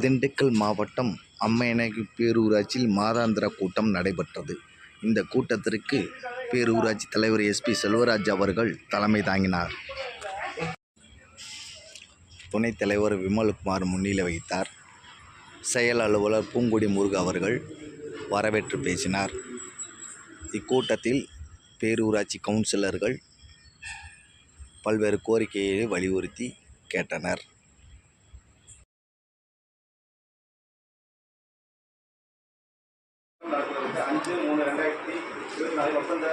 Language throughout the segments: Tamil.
திண்டுக்கல் மாவட்டம் அம்மையனகி பேரூராட்சியில் மாதாந்திர கூட்டம் நடைபெற்றது. இந்த கூட்டத்திற்கு பேரூராட்சி தலைவர் எஸ்பி செல்வராஜ் அவர்கள் தலைமை தாங்கினார். துணைத் தலைவர் விமல்குமார் முன்னிலை வகித்தார். செயல் அலுவலர் பூங்குடி முருகு அவர்கள் வரவேற்று பேசினார். இக்கூட்டத்தில் பேரூராட்சி கவுன்சிலர்கள் பல்வேறு கோரிக்கையை வலியுறுத்தி கேட்டனர். அஞ்சு மூணு ரெண்டாயிரத்தி இருபத்தி நாலு ஒப்பந்த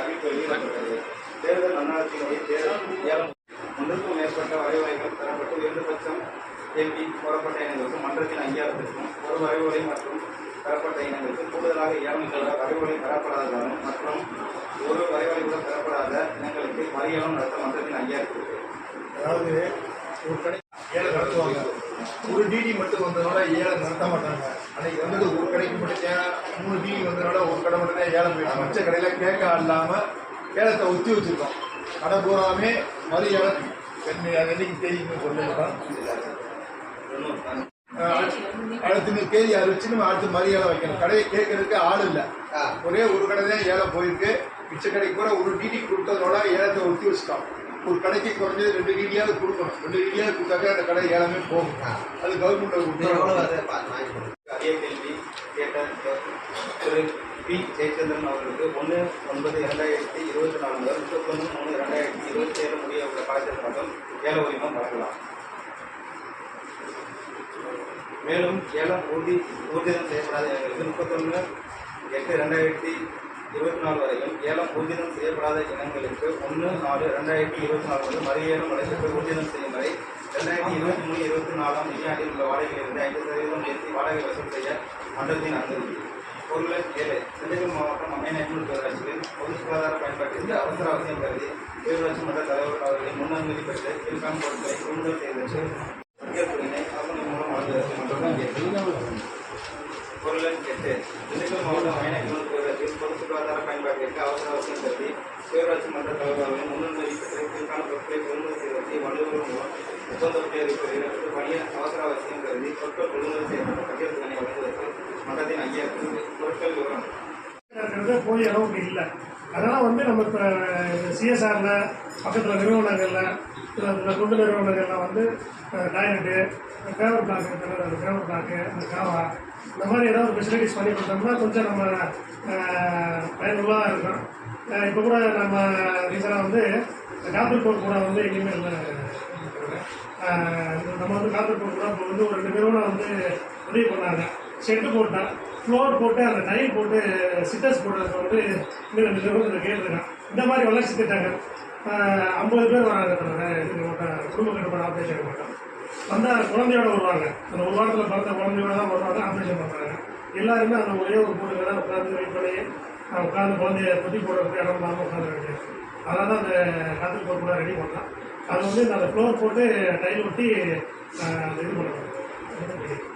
அறிவிப்பு வெளியிடப்பட்டது தேர்தல் நன்னாளத்தினுடைய தேர்தல் ஏலம் ஒன்றுக்கும் மேற்பட்ட வரைவுரைகள் தரப்பட்டு இரண்டுபட்சம் கேள்வி கோரப்பட்ட இனங்களுக்கு மன்றத்தின் அங்கீகாரத்திற்கும் ஒரு வரைவுரை மற்றும் பெறப்பட்ட இனங்களுக்கு கூடுதலாக ஏலம் வரைவுரை பெறப்படாததாலும் மற்றும் ஒரு வரைவுரை கூட பெறப்படாத இனங்களுக்கு மறியலம் நடத்த மன்றத்தின் அங்கீகாரத்திற்கு அதாவது ஒரு கடை ஏழை நடத்துவாங்க. ஒரு டிடி மட்டும் வந்ததுனால ஏழை நடத்த மாட்டாங்க. அன்னைக்கு வந்தது ஒரு கடைக்கு மட்டும் மூணு டிடி வந்ததுனால ஒரு கடை மட்டும் தான் ஏழை போயிட்டாங்க மற்ற கடையில் கேட்க இல்லாம ஏலத்தை ஒத்தி வச்சிருக்கோம். கடை பூராமே மறு ஏலம் என்னைக்கு தேதின்னு சொல்லிருக்கோம் அடுத்து இந்த தேதி அறிவிச்சு நம்ம அடுத்து மறு ஏலம் வைக்கணும். கடையை கேட்கறதுக்கு ஆள் இல்லை. ஒரே ஒரு கடை தான் ஏலம் போயிருக்கு. மிச்ச கடைக்கு கூட ஒரு டிடி கொடுத்ததோட ஏலத்தை ஒத்தி வச்சுட்டோம். ஒரு கடைக்கு குறைஞ்சது ரெண்டு டிடியாவது கொடுக்கணும். ரெண்டு டிடியாவது கொடுத்தாக்க அந்த கடை ஏலமே போகும். அது கவர்மெண்ட் ஜெயச்சந்திரன் அவர்களுக்கு ஒன்று ஒன்பது இரண்டாயிரத்தி இருபத்தி நாலு முதல் முப்பத்தொன்று மூணு இரண்டாயிரத்தி இருபத்தி ஏழு முடிய உள்ள காலத்திற்கு மட்டும் ஏல உரிமம் வழங்கலாம். மேலும் ஏலம் ஊர்தி ஊர்ஜிதம் செய்யப்படாத இனங்களுக்கு முப்பத்தொன்று எட்டு ரெண்டாயிரத்தி இருபத்தி நாலு வரையும் ஏலம் ஊர்ஜிதம் செய்யப்படாத இனங்களுக்கு ஒன்று நாலு ரெண்டாயிரத்தி இருபத்தி நாலு முதல் மறு ஏலம் நடைபெற்று ஊர்ஜிதம் செய்யும் வரை ரெண்டாயிரத்தி இருபத்தி மூணு இருபத்தி நாலாம் நிதியாண்டில் உள்ள வாடகையிலிருந்து ஐந்து சதவீதம் உயர்த்தி வாடகை வசூல் செய்ய மன்றத்தின் அனுமதி. பொருள் ஏழு திண்டுக்கல் மாவட்டம் அம்மையநேற்று பேராட்சியில் பொது சுகாதார பயன்பாட்டிற்கு அவசர அவசியம் கருதி பேரூராட்சி மன்ற தலைவர் அவர்களை முன்னனுமதி பெற்று கீழ்காணும் பொருட்களை கொள்முதல் செய்ததற்கு பங்கேற்புரிமை ஆவணம் மூலம் வழங்குவதற்கு மட்டும்தான் கேட்டு பொருள் எட்டு திண்டுக்கல் மாவட்டம் அயனக்கிணறு பேராட்சியில் பொது சுகாதார பயன்பாட்டிற்கு அவசர அவசியம் கருதி பேரூராட்சி மன்ற தலைவர் அவர்களை முன்னனுமதி பெற்று கீழ்காணும் பொருட்களை கொள்முதல் செய்வதற்கு வலுவல் மூலம் ஒப்பந்தப்பட்டு பணிய அவசர அவசியம் கருதி பொருட்கள் கொள்முதல் செய்யப்பட்ட வழங்குவதற்கு மன்றத்தின் பொருட்கள் விவரம் போதிய அளவுக்கு இல்லை அதெல்லாம் வந்து நம்ம இப்போ சிஎஸ்ஆரில் பக்கத்தில் நிறுவனங்களில் இந்த தொண்டு நிறுவனங்களில் வந்து டாய்லெட்டு ஃபேவர் பிளாக் இருக்கிற அந்த ஃபேவர் பிளாக்கு அந்த காவா இந்த மாதிரி ஏதாவது ஒரு ஃபெசிலிட்டிஸ் பண்ணி கொடுத்தோம்னா கொஞ்சம் நம்ம பயனுள்ளதாக இருக்கும் இப்போ கூட நம்ம ரீசனாக வந்து டாக்டர் கோட் கூட வந்து எங்கேயுமே இல்லை நம்ம வந்து காப்பீடு போட்டுறோம் இப்போ வந்து ஒரு ரெண்டு பேரோட வந்து உதவி பண்ணாங்க. ஷெட்டு போட்டேன் ஃப்ளோர் போட்டு அந்த டைல் போட்டு சிட்டர்ஸ் போட்டதை வந்து இன்னும் ரெண்டு நிறுவனத்தில் கேட்டிருக்கேன் இந்த மாதிரி வளர்ச்சி திட்டாங்க ஐம்பது பேர் வராங்க குடும்ப கட்டுப்பாடு ஆப்ரேஷன் மாட்டோம் வந்தால் குழந்தையோட வருவாங்க. அந்த ஒரு வாரத்தில் பிறந்த குழந்தையோட தான் வருவாங்க ஆப்ரேஷன் பண்ணுறாங்க எல்லாருமே அந்த ஒரே ஒரு போட்டுக்கு தான் உட்காந்து வெயிட் பண்ணி உட்காந்து குழந்தைய பற்றி போடுறதுக்கு இடம் இல்லாமல் உட்காந்து வேண்டியது தான் அந்த காத்திரி போட்டு கூட ரெடி பண்ணலாம் அது வந்து நான் ஃப்ளோர் போட்டு டைல் ஒட்டி இது பண்ணுவேன்